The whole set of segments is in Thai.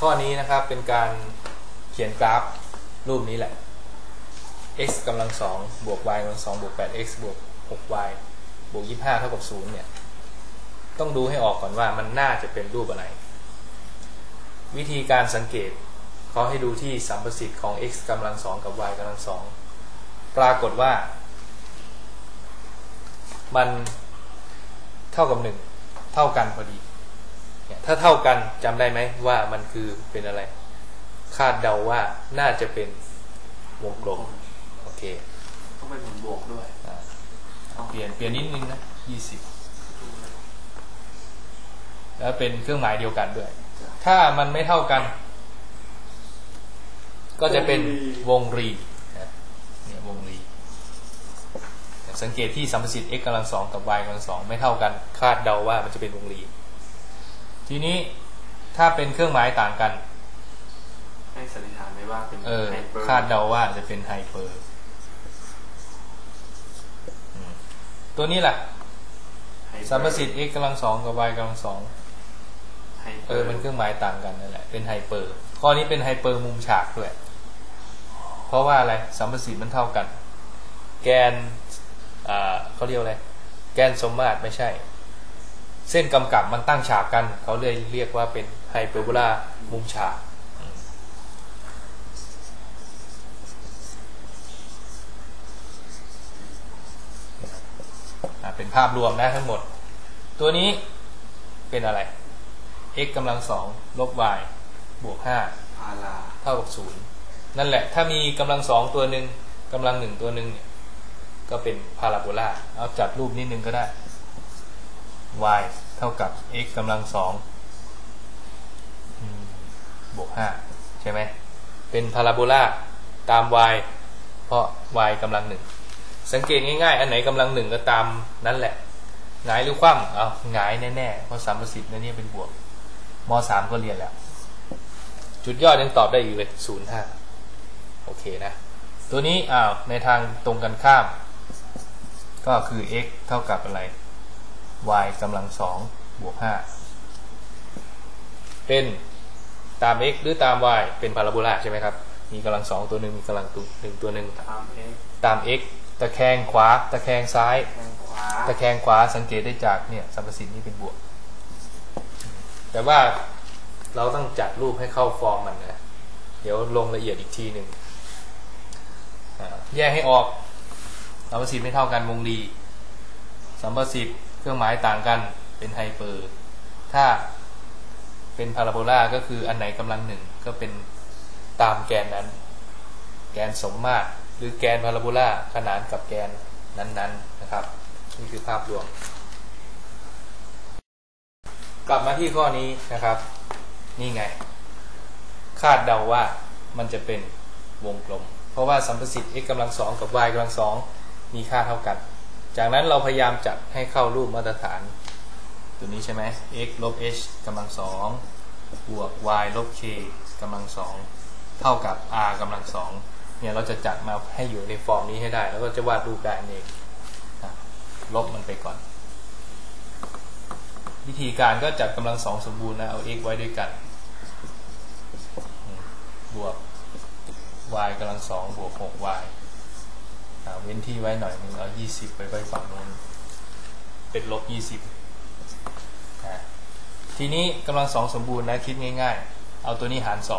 ข้อนี้นะครับเป็นการเขียนกราฟรูปนี้แหละ x กำลังสองบวก y กำลังสองบวก 8x บวก 6y บวก 25 เท่ากับ 0 เนี่ย ต้องดูให้ออกก่อนว่ามันน่าจะเป็นรูปอะไร วิธีการสังเกตเขาให้ดูที่สัมประสิทธิ์ของ x กำลังสองกับ y กำลังสองปรากฏว่า มันเท่ากับ 1 เท่ากันพอดี ถ้าเท่ากันจำได้ไหมว่ามันคือเป็นอะไร คาดเดาว่าน่าจะเป็นวงกลมโอเคต้องเป็นผลบวกด้วยอ่าเปลี่ยนเปลี่ยนนิดนึงนะยี่สิบแล้วเป็นเครื่องหมายเดียวกันด้วย ถ้ามันไม่เท่ากัน ก็จะเป็นวงรีนะเนี่ยวงรี สังเกตที่สัมประสิทธิ์ x กำลังสองกับ y กำลังสองไม่เท่ากัน คาดเดาว่ามันจะเป็นวงรี ทีนี้ถ้าเป็นเครื่องหมายต่างกัน ให้สันนิษฐานไว้ว่าเป็นเออไฮเปอร์คาดเดาว่าจะเป็นไฮเปอร์อืมตัวนี้แหละไฮเปอสัมประสิทธิ์ x กำลังสองกับ y กำลังสองไฮเออมันเครื่องหมายต่างกันนั่นแหละเป็นไฮเปอร์ ข้อนี้เป็นไฮเปอร์มุมฉากด้วย เพราะว่าอะไรสัมประสิทธิ์มันเท่ากัน แกนอ่าเขาเรียกอะไรแกนสมมาตรไม่ใช่ เส้นกำกับมันตั้งฉากกัน เขาเลยเรียกว่าเป็นไฮเปอร์โบลามุมฉากอะเป็นภาพรวมนะทั้งหมด ตัวนี้เป็นอะไร x กำลังสองลบ y บวกห้าพาราเท่ากับศูนย์นั่นแหละ ถ้ามีกำลังสองตัวหนึ่งกำลังหนึ่งตัวหนึ่งเนี่ยก็เป็นพาราโบลาเอาจัดรูปนิดนึงก็ได้ y เท่ากับ x กำลังสองบวกห้าใช่ไหม เป็นพาราโบลาตาม y เพราะ y กำลังหนึ่งสังเกตง่ายๆ อันไหนกำลังหนึ่งก็ตามนั้นแหละหงายหรือคว่ำเอาหงายแน่ๆ เพราะสามประสิทธิ์นั่นนี่เป็นบวกมสามก็เรียนแล้ว จุดยอดยังตอบได้อยู่เลยศูนย์ห้าโอเคนะ ตัวนี้อ้าวในทางตรงกันข้าม ก็คือ x เท่ากับอะไร y กำลังสองบวกห้าเป็นตาม x หรือตาม y เป็นพาราโบลาใช่ไหมครับ มีกำลังสองตัวหนึ่งมีกำลังตัวหนึ่งตัวหนึ่งตามเอ็กตาม x ตะแคงขวา ตะแคงซ้ายแทงขวาตะแคงขวาสังเกตได้จากเนี่ยสัมประสิทธิ์นี่เป็นบวก แต่ว่าเราต้องจัดรูปให้เข้าฟอร์มมันนะ เดี๋ยวลงละเอียดอีกทีหนึ่งอ่าแยกให้ออกสัมประสิทธิ์ไม่เท่ากันวงรีสัมประสิทธิ์ เครื่องหมายต่างกันเป็นไฮเปอร์ ถ้าเป็นพาราโบลาก็คืออันไหนกำลังหนึ่งก็เป็นตามแกนนั้น แกนสมมาตรหรือแกนพาราโบลาขนานกับแกนนั้นๆนะครับ นี่คือภาพรวม กลับมาที่ข้อนี้นะครับ นี่ไง คาดเดาว่ามันจะเป็นวงกลม เพราะว่าสัมประสิทธิ์ x กำลังสองกับ y กำลังสองมีค่าเท่ากัน จากนั้นเราพยายามจัดให้เข้ารูปมาตรฐาน ตัวนี้ใช่ไหม x ลบ h กำลังสองบวก y ลบ k กำลังสองเท่ากับ r กำลังสองเนี่ยเราจะจัดมาให้อยู่ในฟอร์มนี้ให้ได้ แล้วก็จะวาดรูปได้เองลบมันไปก่อน วิธีการก็จัดกำลังสองสมบูรณ์นะ เอา x ไว้ด้วยกัน บวก y กำลังสองบวก 6y เว้นที่ไว้หน่อยหนึ่งเอา20ไปไว้ฝั่งโน้นเป็นลบ20อ่าทีนี้กำลังสองสมบูรณ์นะคิดง่าย ๆ เอาตัวนี้หาร2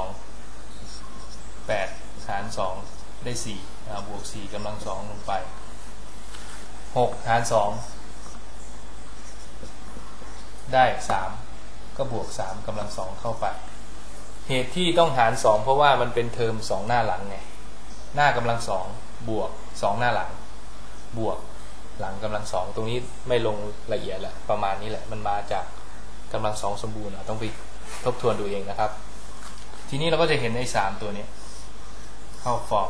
8หาร2ได้4อ่บวก4กำลังสองลงไป6หาร2ได้3ก็บวก3กำลังสองเข้าไป เหตุที่ต้องหาร2เพราะว่ามันเป็นเทอม2หน้าหลังไงหน้ากำลังสอง บวก2หน้าหลัง บวกหลังกำลังสองตรงนี้ไม่ลงละเอียดแหละประมาณนี้แหละ มันมาจากกำลังสองสมบูรณ์อะต้องไปทบทวนดูเองนะครับ ทีนี้เราก็จะเห็นไอ้สามตัวเนี้เข้าฟอร์ม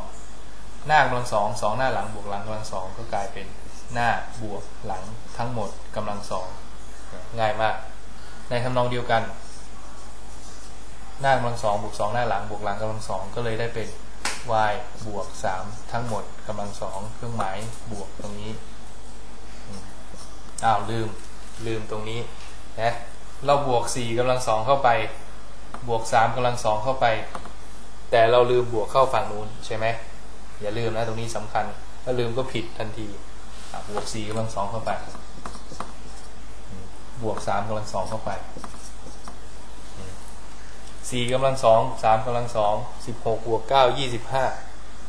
หน้ากำลังสองสองหน้าหลังบวกหลังกำลังสองก็กลายเป็นหน้าบวกหลังทั้งหมดกำลังสองง่ายมาก ในทำนองเดียวกัน หน้ากำลังสองบวกสองหน้าหลังบวกหลังกำลังสองก็เลยได้เป็น y บวกสามทั้งหมดกำลังสองเครื่องหมายบวกตรงนี้อ้าวลืมลืมตรงนี้นะเราบวกสี่กำลังสองเข้าไป บวกสามกำลังสองเข้าไป แต่เราลืมบวกเข้าฝั่งนู้นใช่ไหมอย่าลืมนะตรงนี้สำคัญ ถ้าลืมก็ผิดทันทีบวกสี่กำลังสองเข้าไป บวกสามกำลังสองเข้าไป สี่กำลังสองสามกำลังสองสิบหกบวกเก้ายี่สิบห้า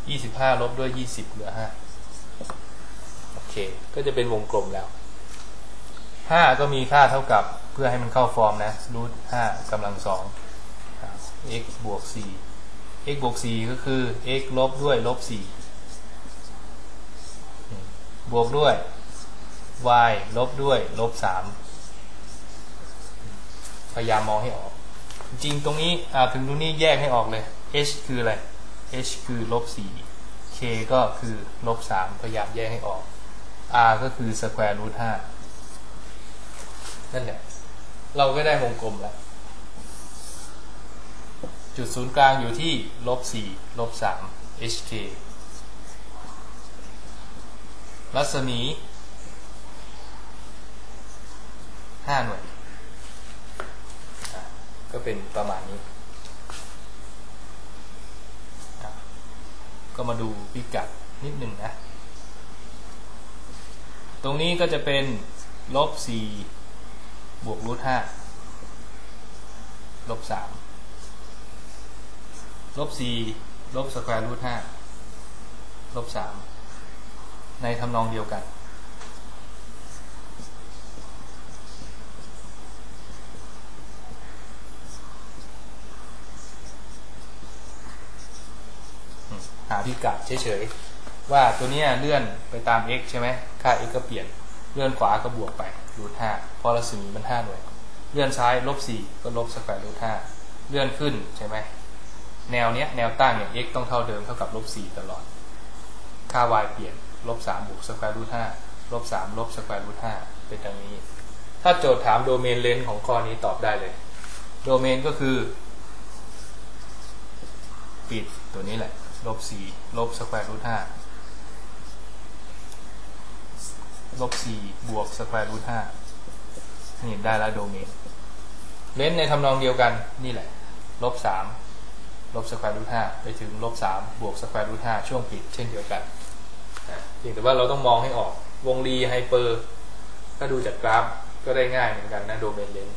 ยี่สิบห้าลบด้วยยี่สิบเหลือห้าโอเค ก็จะเป็นวงกลมแล้วห้าก็มีค่าเท่ากับเพื่อให้มันเข้าฟอร์มนะรูทห้ากำลังสอง x บวก4 x บวก4ก็คือ x ลบด้วยลบ4บวกด้วย y ลบด้วยลบ3พยายามมองให้ออก จริงตรงนี้ถึงตรงนี้แยกให้ออกเลย h คืออะไร h คือลบ4 k ก็คือลบ3พยายามแยกให้ออก r ก็คือ square root 5นั่นแหละเราก็ได้วงกลมแล้ว จุดศูนย์กลางอยู่ที่ลบสี่ลบสาม hk รัศมีห้าหน่วย ก็เป็นประมาณนี้ ก็มาดูพิกัดนิดหนึ่งนะ ตรงนี้ก็จะเป็นลบสี่บวกรูทห้าลบสามลบสี่ลบสแควร์รูทห้าลบสามในทำนองเดียวกัน หาพิกัดเฉยๆว่าตัวนี้เลื่อนไปตาม x ใช่ไหมค่า x ก็เปลี่ยนเลื่อนขวาก็บวกไปรูทห้าพอรัศมีมันห้าหน่วย เลื่อนซ้ายลบสี่ก็ลบสแควร์รูทห้าเลื่อนขึ้นใช่ไหมแนวเนี้ยแนวตั้งเนี่ย x ต้องเท่าเดิมเท่ากับลบสี่ตลอด ค่า y เปลี่ยนลบสามบวกสแควร์รูทห้าลบสามลบสแควร์รูทห้าเป็นดังนี้ ถ้าโจทย์ถามโดเมนเลนส์ของข้อนี้ตอบได้เลย โดเมนก็คือ ปิดตัวนี้แหละ ลบสี่ลบสแควร์รูทห้าลบสี่บวกสแควร์รูทห้านี่ได้แล้วโดเมนเลนในทำนองเดียวกันนี่แหละลบสามลบสแควร์รูทห้าไปถึงลบสามบวกสแควร์รูทห้าช่วงปิดเช่นเดียวกันเพียงแต่ว่าเราต้องมองให้ออกวงรีไฮเปอร์ถ้าดูจากกราฟก็ได้ง่ายเหมือนกันนะโดเมนเลนส์